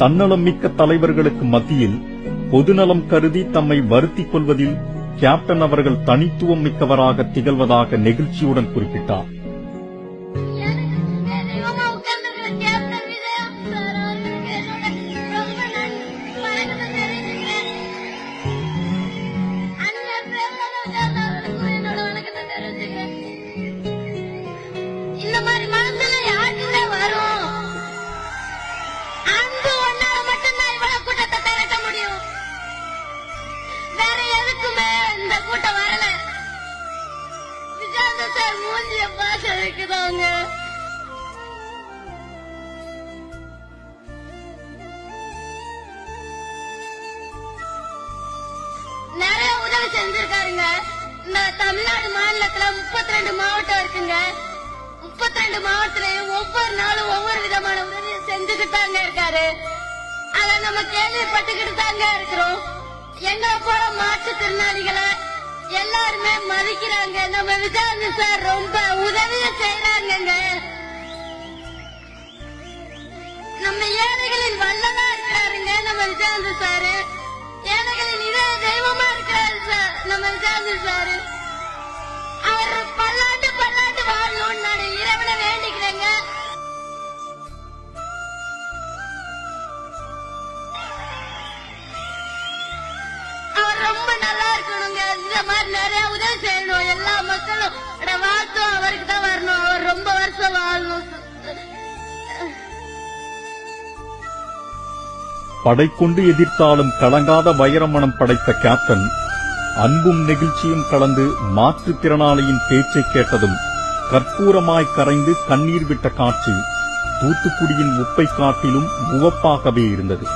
தன்னலம் மிக்க தலைவர்களுக்கு மத்தியில் பொதுநலம் கருதி தம்மை வருத்திக் கொள்வதில் கேப்டன் அவர்கள் தனித்துவம் மிக்கவராக திகழ்வதாக நெகிழ்ச்சியுடன் குறிப்பிட்டார் இருக்குதாங்க நிறைய உதவி செஞ்சிருக்காருங்க. இந்த தமிழ்நாடு மாநிலத்துல 32 மாவட்டம் இருக்குங்க. 32 மாவட்டத்திலையும் ஒவ்வொரு நாளும் ஒவ்வொரு விதமான உதவி செஞ்சுக்கிட்டு தாங்க இருக்காரு. அத நம்ம கேள்விப்பட்டுக்கிட்டு தாங்க இருக்கிறோம். எங்களை போல மாற்றுத்திறனாளிகளை எல்லாருமே மதிக்கிறாங்க. நம்ம விசாரணை சார் ரொம்ப உதவியை நம்ம சாரு. ஏழைகளின் இதய தெய்வமா இருக்கிறாரு சார். நம்ம விஜயானந்த சாரு. அவர் பல்லாண்டு பல்லாண்டு வாழணும்னு நான் இறைவனை வேண்டிக்கிறேங்க. அவர் ரொம்ப நல்லா இருக்கணுங்க. இந்த மாதிரி நிறைய உதவி செய்யணும். எல்லா மக்களும் படை கொண்டு எதிர்த்தாலும் கலங்காத வைரமணம் படைத்த கேப்டன் அன்பும் நெகிழ்ச்சியும் கலந்து மாற்றுத்திறனாளியின் பேச்சை கேட்டதும் கற்பூரமாய் கரைந்து கண்ணீர் விட்ட காட்சி தூத்துக்குடியின் உப்பை காட்டிலும் உவப்பாகவே இருந்தது.